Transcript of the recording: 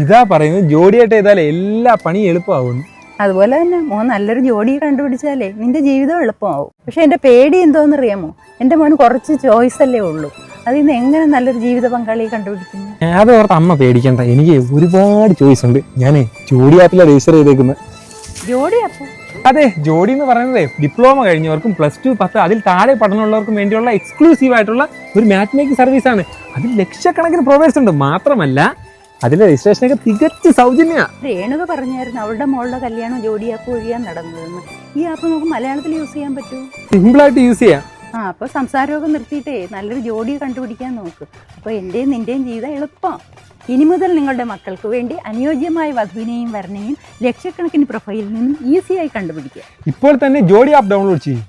ഇതാ പറയുന്നത് ജോഡിയായിട്ട് ചെയ്താലേ എല്ലാ പണിയും എളുപ്പമാവുന്നു. അതുപോലെ തന്നെ മോൻ നല്ലൊരു ജോഡി കണ്ടുപിടിച്ചാലേ നിന്റെ ജീവിതം എളുപ്പമാവും. പക്ഷെ എന്റെ പേടി എന്തോന്ന് അറിയാമോ എന്റെ മോന് കുറച്ച് ചോയ്സ് അല്ലേ ഉള്ളൂ. അതിൽ നിന്ന് എങ്ങനെ നല്ലൊരു ജീവിത പങ്കാളിയെ കണ്ടുപിടിക്കുന്നു? അത് ഓർത്ത് അമ്മ പേടിക്കണ്ട. എനിക്ക് ഒരുപാട് ചോയ്സ് ഉണ്ട്. ഞാൻ ജോഡി ആപ്പിലാണ് രജിസ്റ്റർ ചെയ്തേക്കുന്നത് ജോഡി ആപ്പ് അതെ ജോഡി എന്ന് പറയുന്നത് ഡിപ്ലോമ കഴിഞ്ഞവർക്കും പ്ലസ് ടു പത്ത് അതിൽ താഴെ പഠനമുള്ളവർക്കും വേണ്ടിയുള്ള എക്സ്ക്ലൂസീവ് ആയിട്ടുള്ള ഒരു മാച്ച് മേക്കിംഗ് സർവീസ് ആണ്. അതിൽ ലക്ഷക്കണക്കിന് പ്രൊവൈഡ്സ് ഉണ്ട്. മാത്രമല്ല അതിലെ രജിസ്ട്രേഷനൊക്കെ തികച്ചും സൗജന്യ. രേണുക പറഞ്ഞായിരുന്നു അവളുടെ മോളുടെ കല്യാണം ജോഡിയാപ്പ് വഴിയാണ് നടന്നതെന്ന്. ഈ ആപ്പ് നമുക്ക് മലയാളത്തിൽ യൂസ് ചെയ്യാൻ പറ്റുമോ സിമ്പിൾ ആയിട്ട് യൂസ് ചെയ്യാം. ആ അപ്പൊ സംസാരമൊക്കെ നിർത്തിയിട്ടേ നല്ലൊരു ജോഡി കണ്ടുപിടിക്കാൻ നോക്ക്. അപ്പൊ എന്റെയും നിന്റെയും ജീവിതം എളുപ്പം. ഇനി മുതൽ നിങ്ങളുടെ മക്കൾക്ക് വേണ്ടി അനുയോജ്യമായ വധുവിനെയും വരനെയും ലക്ഷക്കണക്കിന് പ്രൊഫൈലിൽ നിന്നും ഈസിയായി കണ്ടുപിടിക്കുക ഇപ്പോൾ തന്നെ ജോഡി ആപ്പ് ഡൗൺലോഡ് ചെയ്യും.